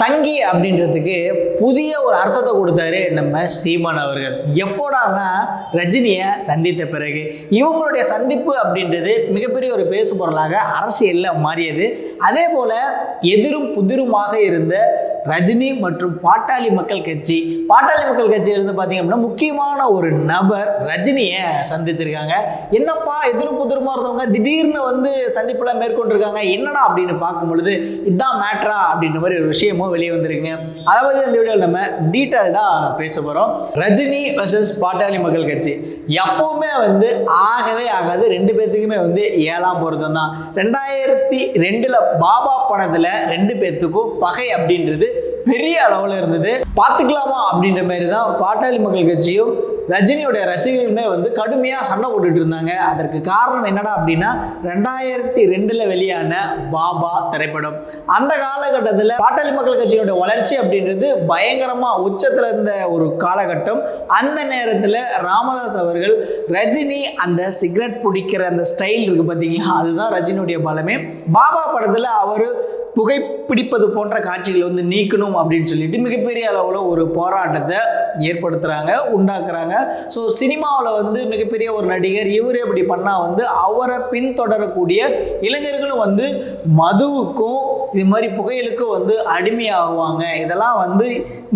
சங்கி அப்படின்றதுக்கு புதிய ஒரு அர்த்தத்தை கொடுத்தாரு நம்ம சீமான் அவர்கள். எப்போடான்னா ரஜினியை சந்தித்த பிறகு. இவங்களுடைய சந்திப்பு அப்படின்றது மிகப்பெரிய ஒரு பேசு பொருளாக அரசியலில் மாறியது. அதே போல எதிரும் புதிருமாக இருந்த ரஜினி மற்றும் பாட்டாளி மக்கள் கட்சி. பாட்டாளி மக்கள் கட்சியிலிருந்து பார்த்தீங்க அப்படின்னா முக்கியமான ஒரு நபர் ரஜினியை சந்திச்சிருக்காங்க. என்னப்பா எதிர்ப்பு புதிருமா இருந்தவங்க? திடீர்னு வந்து சந்திப்புலாம் மேற்கொண்டிருக்காங்க. என்னடா அப்படின்னு பார்க்கும் பொழுது இதுதான் மேட்ரா அப்படின்ற மாதிரி ஒரு விஷயமும் வெளியே வந்திருக்குங்க. அதாவது இந்த வீடியோவில் நம்ம டீட்டெயில்டாக பேச போகிறோம் ரஜினி வர்சஸ் பாட்டாளி மக்கள் கட்சி. எப்பவுமே வந்து ஆகவே ஆகாது. ரெண்டு பேர்த்துக்குமே வந்து ஏழாம் பொருத்தம் தான் ரெண்டாயிரத்தி ரெண்டில் பாபா படத்தில் ரெண்டு பேர்த்துக்கும் பகை அப்படின்றது பெரிய அளவில் இருந்தது. பார்த்துக்கலாமா அப்படின்ற மாதிரி தான் பாட்டாளி மக்கள் கட்சியும் ரஜினியோட ரசிகர்களுமே வந்து கடுமையாக சண்டை போட்டுட்டு இருந்தாங்க. அதற்கு காரணம் என்னடா அப்படின்னா ரெண்டாயிரத்தி ரெண்டில் வெளியான பாபா திரைப்படம். அந்த காலகட்டத்தில் பாட்டாளி மக்கள் கட்சியோட வளர்ச்சி அப்படின்றது பயங்கரமாக உச்சத்தில் இருந்த ஒரு காலகட்டம். அந்த நேரத்தில் ராமதாஸ் அவர்கள் ரஜினி அந்த சிகரெட் பிடிக்கிற அந்த ஸ்டைல் இருக்குது பார்த்தீங்களா அதுதான் ரஜினியுடைய பலமே. பாபா படத்தில் அவர் புகைப்பிடிப்பது போன்ற காட்சிகளை வந்து நீக்கணும் அப்படின்னு சொல்லிட்டு மிகப்பெரிய அளவில் ஒரு போராட்டத்தை ஏற்படுத்துகிறாங்க உண்டாக்குறாங்க. ஸோ சினிமாவில் வந்து மிகப்பெரிய ஒரு நடிகர் இவர் எப்படி பண்ணால் வந்து அவரை பின்தொடரக்கூடிய இளைஞர்களும் வந்து மதுவுக்கும் இது மாதிரி புகையிலுக்கும் வந்து அடிமையாகுவாங்க. இதெல்லாம் வந்து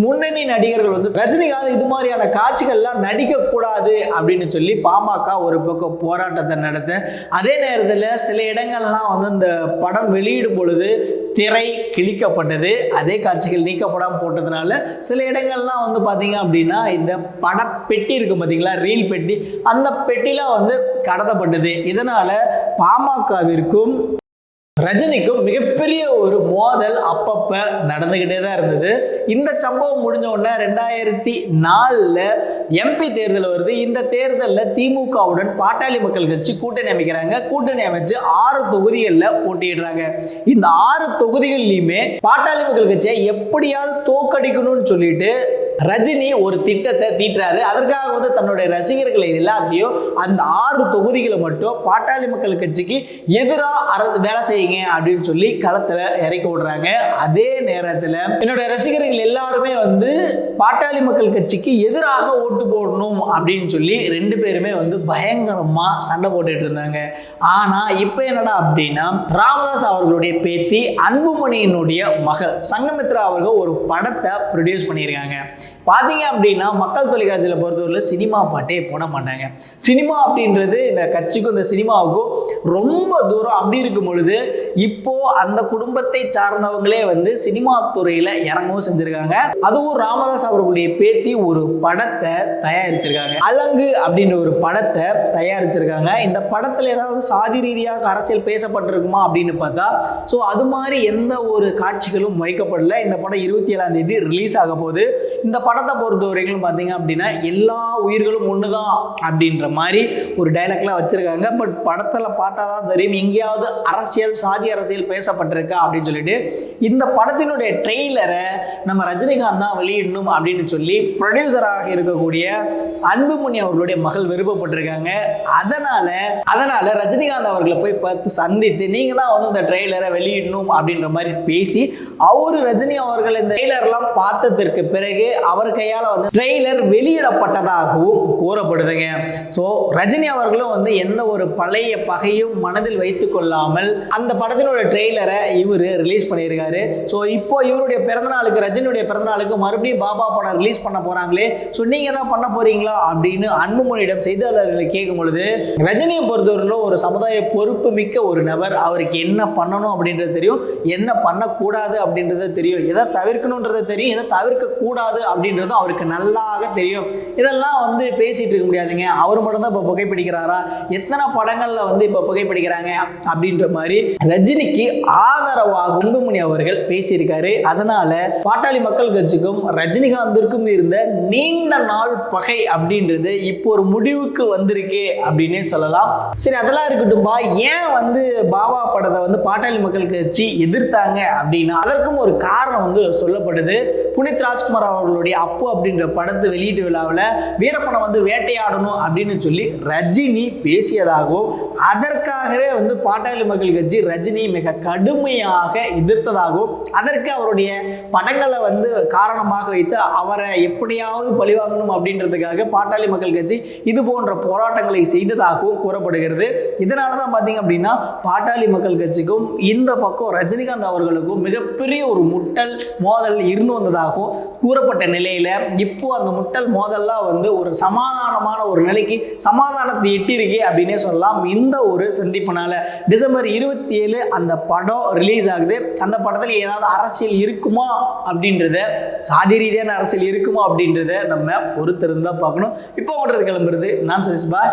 முன்னணி நடிகர்கள் வந்து ரஜினிகாந்த் இது மாதிரியான காட்சிகள்லாம் நடிக்கக்கூடாது அப்படின்னு சொல்லி பாமக ஒரு பக்கம் போராட்டத்தை நடத்த அதே நேரத்தில் சில இடங்கள்லாம் வந்து இந்த படம் வெளியிடும் பொழுது திரை கிழிக்கப்பட்டது. அதே காட்சிகள் நீக்கப்படாமல் போட்டதுனால சில இடங்கள்லாம் வந்து பார்த்தீங்க அப்படின்னா இந்த படப்பெட்டி இருக்கு பார்த்தீங்களா ரீல் பெட்டி அந்த பெட்டிலாம் வந்து கடத்தப்பட்டது. இதனால் பாமகவிற்கும் ரஜினிக்கும் மிகப்பெரிய ஒரு மோதல் அப்பப்ப நடந்துகிட்டே தான் இருந்தது. இந்த சம்பவம் முடிஞ்ச உடனே ரெண்டாயிரத்தி நாலில் எம்பி தேர்தல் வருது. இந்த தேர்தலில் திமுகவுடன் பாட்டாளி மக்கள் கட்சி கூட்டணி அமைக்கிறாங்க. கூட்டணி அமைச்சு ஆறு தொகுதிகளில் போட்டியிடுறாங்க. இந்த ஆறு தொகுதிகள்லையுமே பாட்டாளி மக்கள் கட்சியை எப்படியாவது தோக்கடிக்கணும்னு சொல்லிட்டு ரஜினி ஒரு திட்டத்தை தீட்டுறாரு. அதற்காக வந்து தன்னுடைய ரசிகர்களை எல்லாத்தையும் அந்த ஆறு தொகுதிகளை மட்டும் பாட்டாளி மக்கள் கட்சிக்கு எதிராக அரசு வேலை செய்யுங்க அப்படின்னு சொல்லி களத்தில் இறக்கி விடுறாங்க. அதே நேரத்தில் என்னுடைய ரசிகர்கள் எல்லாருமே வந்து பாட்டாளி மக்கள் கட்சிக்கு எதிராக ஓட்டு போடணும் அப்படின்னு சொல்லி ரெண்டு பேருமே வந்து பயங்கரமாக சண்டை போட்டுட்டு இருந்தாங்க. ஆனால் இப்போ என்னடா அப்படின்னா ராமதாஸ் அவர்களுடைய பேத்தி அன்புமணியினுடைய மகள் சங்கமித்ரா அவர்கள் ஒரு படத்தை ப்ரொடியூஸ் பண்ணியிருக்காங்க. பார்த்தீங்க அப்படின்னா மக்கள் தொலைக்காட்சியில் பொறுத்தவரையில் சினிமா பாட்டே போட மாட்டாங்க. சினிமா அப்படின்றது இந்த கட்சிக்கும் இந்த சினிமாவுக்கும் ரொம்ப தூரம் அப்படி இருக்கும் பொழுது இப்போ அந்த குடும்பத்தை சார்ந்தவங்களே வந்து சினிமா துறையில் இறங்கவும் செஞ்சுருக்காங்க. அதுவும் ராமதாஸ் அவர்களுடைய பேத்தி ஒரு படத்தை தயாரிச்சிருக்காங்க. அலங்கு அப்படின்ற ஒரு படத்தை தயாரிச்சிருக்காங்க. இந்த படத்தில் ஏதாவது சாதி ரீதியாக அரசியல் பேசப்பட்டிருக்குமா அப்படின்னு பார்த்தா ஸோ அது மாதிரி எந்த ஒரு காட்சிகளும் வைக்கப்படல. இந்த படம் இருபத்தி ஏழாம் தேதி ரிலீஸ் ஆக போகுது. இந்த படத்தை பொறுத்த வரைக்கும் பார்த்தீங்க அப்படின்னா எல்லா உயிர்களும் ஒன்று தான் அப்படின்ற மாதிரி ஒரு டைலாக்லாம் வச்சுருக்காங்க. பட் படத்தில் பார்த்தா தான் தெரியும் எங்கேயாவது அரசியல் சாதி அரசியல் பேசப்பட்டிருக்கா அப்படின்னு சொல்லிட்டு இந்த படத்தினுடைய ட்ரெய்லரை நம்ம ரஜினிகாந்த் தான் வெளியிடணும் அப்படின்னு சொல்லி ப்ரொடியூசராக இருக்கக்கூடிய அன்புமணி அவர்களுடைய மகள் விருப்பப்பட்டிருக்காங்க. அதனால அதனால ரஜினிகாந்த் அவர்களை போய் பார்த்து சந்தித்து நீங்க தான் வந்து இந்த ட்ரெய்லரை வெளியிடணும் அப்படின்ற மாதிரி பேசி அவரு ரஜினி அவர்கள் இந்த ட்ரெய்லர்லாம் பார்த்ததற்கு பிறகு அவர் கையால் வந்து ட்ரெய்லர் வெளியிடப்பட்டதாகவும் கூறப்படுதுங்க. ஸோ ரஜினி அவர்களும் வந்து எந்த ஒரு பழைய பகையும் மனதில் வைத்துக் கொள்ளாமல் அந்த படத்தினோட ட்ரெய்லரை இவர் ரிலீஸ் பண்ணியிருக்காரு. ஸோ இப்போ இவருடைய பிறந்தநாளுக்கு ரஜினியுடைய பிறந்தநாளுக்கு மறுபடியும் பாபா படம் ரிலீஸ் பண்ண போகிறாங்களே ஸோ நீங்கள் தான் பண்ண போறீங்களா அப்படின்னு அன்புமொழியிடம் செய்தியாளர்களை கேட்கும் பொழுது ரஜினியை பொறுத்தவரையிலும் ஒரு சமுதாய பொறுப்பு மிக்க ஒரு நபர். அவருக்கு என்ன பண்ணணும் அப்படின்றது தெரியும். என்ன பண்ணக்கூடாது அப்படின்றது தெரியும். எதை தவிர்க்கணுன்றது தெரியும். எதை தவிர்க்க கூடாது அப்படின்றது அவருக்கு நல்லாக தெரியும். இதெல்லாம் வந்து பேசிகிட்டு இருக்க முடியாதுங்க. அவர் மட்டும்தான் இப்போ புகைப்பிடிக்கிறாரா? எத்தனை படங்களில் வந்து இப்போ புகைப்பிடிக்கிறாங்க அப்படின்ற மாதிரி ரஜினிக்கு ஆதரவாக அன்புமணி அவர்கள் பேசியிருக்காரு. அதனால பாட்டாளி மக்கள் கட்சிக்கும் ரஜினிகாந்திற்கும் இருந்த நீண்ட நாள் பகை அப்படின்றது இப்போ ஒரு முடிவுக்கு வந்திருக்கே அப்படின்னே சொல்லலாம். சரி அதெல்லாம் இருக்கட்டும்பா. ஏன் வந்து பாபா படத்தை வந்து பாட்டாளி மக்கள் கட்சி எதிர்த்தாங்க அப்படின்னா அதற்கும் ஒரு காரணம் வந்து சொல்லப்படுது. புனித் ராஜ்குமார் அவர்களுடைய அப்பு அப்படின்ற படத்து வெளியீட்டு விழாவில் வீரப்பனை வந்து வேட்டையாடணும் அப்படின்னு சொல்லி ரஜினி பேசியதாகவும் அதற்காகவே வந்து பாட்டாளி மக்கள் கட்சி ரஜினி மிக கடுமையாக எதிர்த்ததாகவும் அதற்கு அவருடைய படங்களை வந்து காரணமாக வைத்து அவரை எப்படியாவது பழிவாங்கணும் அப்படின்றதுக்காக பாட்டாளி மக்கள் கட்சி இது போன்ற போராட்டங்களை செய்ததாகவும் கூறப்படுகிறது. இதனால தான் பார்த்தீங்க அப்படின்னா பாட்டாளி மக்கள் கட்சிக்கும் இந்த பக்கம் ரஜினிகாந்த் அவர்களுக்கும் மிகப்பெரிய ஒரு முட்டல் மோதல் இருந்து ஆகும். கூறப்பட்ட நிலையில இப்போ அந்த முட்டல் மோதல்லாம் வந்து ஒரு சமாதானமான ஒரு நிலைக்கு சமாதானத்தை எட்டியிருக்கே அப்படின்னே சொல்லலாம். இந்த ஒரு சந்திப்புனால டிசம்பர் இருபத்தி ஏழு அந்த படம் ரிலீஸ் ஆகுது. அந்த படத்தில் ஏதாவது அரசியல் இருக்குமா அப்படின்றத சாதி ரீதியான அரசியல் இருக்குமா அப்படின்றத நம்ம பொறுத்திருந்தா பார்க்கணும். இப்போ ஓடுறது கிளம்புறது நான் சதீஷ் பாய்.